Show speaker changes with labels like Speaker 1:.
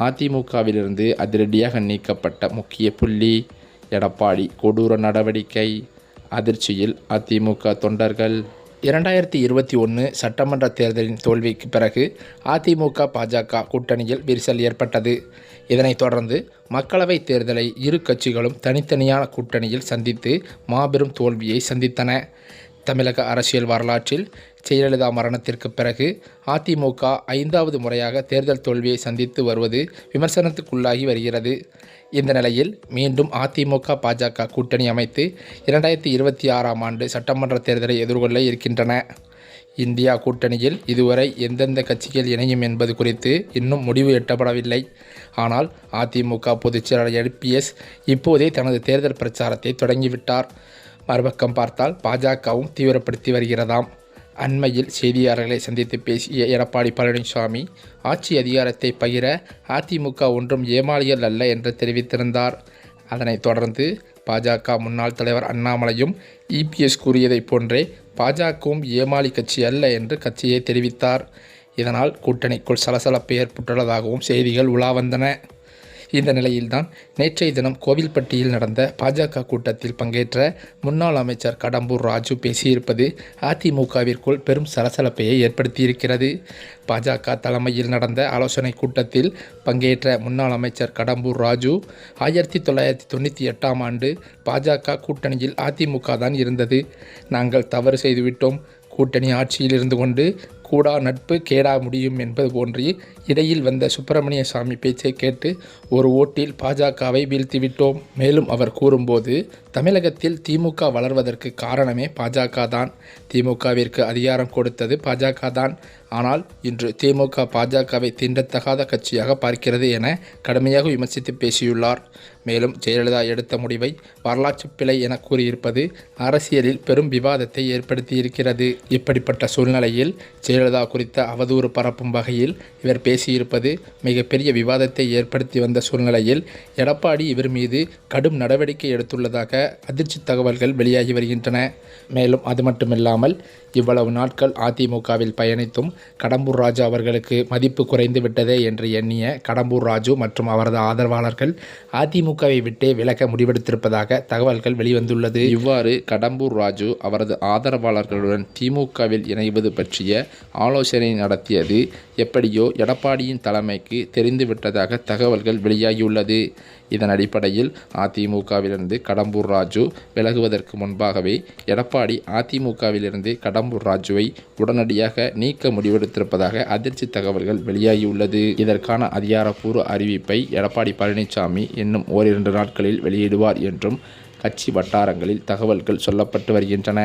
Speaker 1: அதிமுகவிலிருந்து அதிரடியாக நீக்கப்பட்ட முக்கிய புள்ளி எடப்பாடி கொடூர நடவடிக்கை அதிர்ச்சியில் அதிமுக தொண்டர்கள். இரண்டாயிரத்தி இருபத்தி ஒன்று சட்டமன்ற தேர்தலின் தோல்விக்கு பிறகு அதிமுக பாஜக கூட்டணியில் விரிசல் ஏற்பட்டது. இதனைத் தொடர்ந்து மக்களவைத் தேர்தலை இரு கட்சிகளும் தனித்தனியான கூட்டணியில் சந்தித்து மாபெரும் தோல்வியை சந்தித்தன. தமிழக அரசியல் வரலாற்றில் ஜெயலலிதா மரணத்திற்கு பிறகு அதிமுக ஐந்தாவது முறையாக தேர்தல் தோல்வியை சந்தித்து வருவது விமர்சனத்துக்குள்ளாகி வருகிறது. இந்த நிலையில் மீண்டும் அதிமுக பாஜக கூட்டணி அமைத்து இரண்டாயிரத்தி இருபத்தி ஆறாம் ஆண்டு சட்டமன்ற தேர்தலை எதிர்கொள்ள இருக்கின்றன. இந்தியா கூட்டணியில் இதுவரை எந்தெந்த கட்சிகள் இணையும் என்பது குறித்து இன்னும் முடிவு எட்டப்படவில்லை. ஆனால் அதிமுக பொதுச் செயலாளர் எல்பிஎஸ் இப்போதே தனது தேர்தல் பிரச்சாரத்தை தொடங்கிவிட்டார். மறுபக்கம் பார்த்தால் பாஜகவும் தீவிரப்படுத்தி வருகிறதாம். அண்மையில் செய்தியாளர்களை சந்தித்து பேசிய எடப்பாடி பழனிசாமி ஆட்சி அதிகாரத்தை பகிர அதிமுக ஒன்றும் ஏமாளிகள் அல்ல என்று தெரிவித்திருந்தார். அதனைத் தொடர்ந்து பாஜக முன்னாள் தலைவர் அண்ணாமலையும் இபிஎஸ் கூறியதைப் போன்றே பாஜகவும் ஏமாளி கட்சி அல்ல என்று கட்சியை தெரிவித்தார். இதனால் கூட்டணிக்குள் சலசலப்பு ஏற்பட்டுள்ளதாகவும் செய்திகள் உலா வந்தன. இந்த நிலையில்தான் நேற்றைய தினம் கோவில்பட்டியில் நடந்த பாஜக கூட்டத்தில் பங்கேற்ற முன்னாள் அமைச்சர் கடம்பூர் ராஜு பேசியிருப்பது அதிமுகவிற்குள் பெரும் சலசலப்பையை ஏற்படுத்தியிருக்கிறது. பாஜக தலைமையில் நடந்த ஆலோசனை கூட்டத்தில் பங்கேற்ற முன்னாள் அமைச்சர் கடம்பூர் ராஜு ஆயிரத்தி தொள்ளாயிரத்தி தொண்ணூற்றி எட்டாம் ஆண்டு பாஜக கூட்டணியில் அதிமுக தான் இருந்தது. நாங்கள் தவறு செய்துவிட்டோம். கூட்டணி ஆட்சியில் இருந்து கொண்டு கூடா நட்பு கேடா முடியும் என்பது போன்று இடையில் வந்த சுப்பிரமணிய சாமி பேச்சை கேட்டு ஒரு ஓட்டில் பாஜகவை வீழ்த்திவிட்டோம். மேலும் அவர் கூறும்போது தமிழகத்தில் திமுக வளர்வதற்கு காரணமே பாஜக தான் திமுகவிற்கு அதிகாரம் கொடுத்தது பாஜக தான் ஆனால் இன்று திமுக பாஜகவை தீண்டத்தகாத கட்சியாக பார்க்கிறது என கடுமையாக விமர்சித்து பேசியுள்ளார். மேலும் ஜெயலலிதா எடுத்த முடிவை வரலாற்று பிழை என கூறியிருப்பது அரசியலில் பெரும் விவாதத்தை ஏற்படுத்தியிருக்கிறது. இப்படிப்பட்ட சூழ்நிலையில் ஜெயலலிதா குறித்த அவதூறு பரப்பும் வகையில் இவர் பேசியிருப்பது மிகப்பெரிய விவாதத்தை ஏற்படுத்தி வந்த சூழ்நிலையில் எடப்பாடி இவர் மீது கடும் நடவடிக்கை எடுத்துள்ளதாக அதிர்ச்சி தகவல்கள் வெளியாகி வருகின்றன. மேலும் அது மட்டுமில்லாமல் இவ்வளவு நாட்கள் அதிமுகவில் பயணித்தும் கடம்பூர் ராஜு அவர்களுக்கு மதிப்பு குறைந்து விட்டதே என்று எண்ணிய கடம்பூர் ராஜு மற்றும் அவரது ஆதரவாளர்கள் அதிமுகவை விட்டே விலக முடிவெடுத்திருப்பதாக தகவல்கள் வெளிவந்துள்ளது. இவ்வாறு கடம்பூர் ராஜு அவரது ஆதரவாளர்களுடன் திமுகவில் இணைவது பற்றிய ஆலோசனை நடத்தியது. எப்படியோ எடப்பாடியின் தலைமைக்கு தெரிந்துவிட்டதாக தகவல்கள் வெளியாகியுள்ளது. இதன் அடிப்படையில் அதிமுகவிலிருந்து கடம்பூர் ராஜு விலகுவதற்கு முன்பாகவே எடப்பாடி அதிமுகவிலிருந்து கடம்பூர் ராஜுவை உடனடியாக நீக்க முடிவெடுத்திருப்பதாக அதிர்ச்சி தகவல்கள் வெளியாகியுள்ளது. இதற்கான அதிகாரப்பூர்வ அறிவிப்பை எடப்பாடி பழனிசாமி இன்னும் ஓரிரண்டு நாட்களில் வெளியிடுவார் என்றும் கட்சி வட்டாரங்களில் தகவல்கள் சொல்லப்பட்டு வருகின்றன.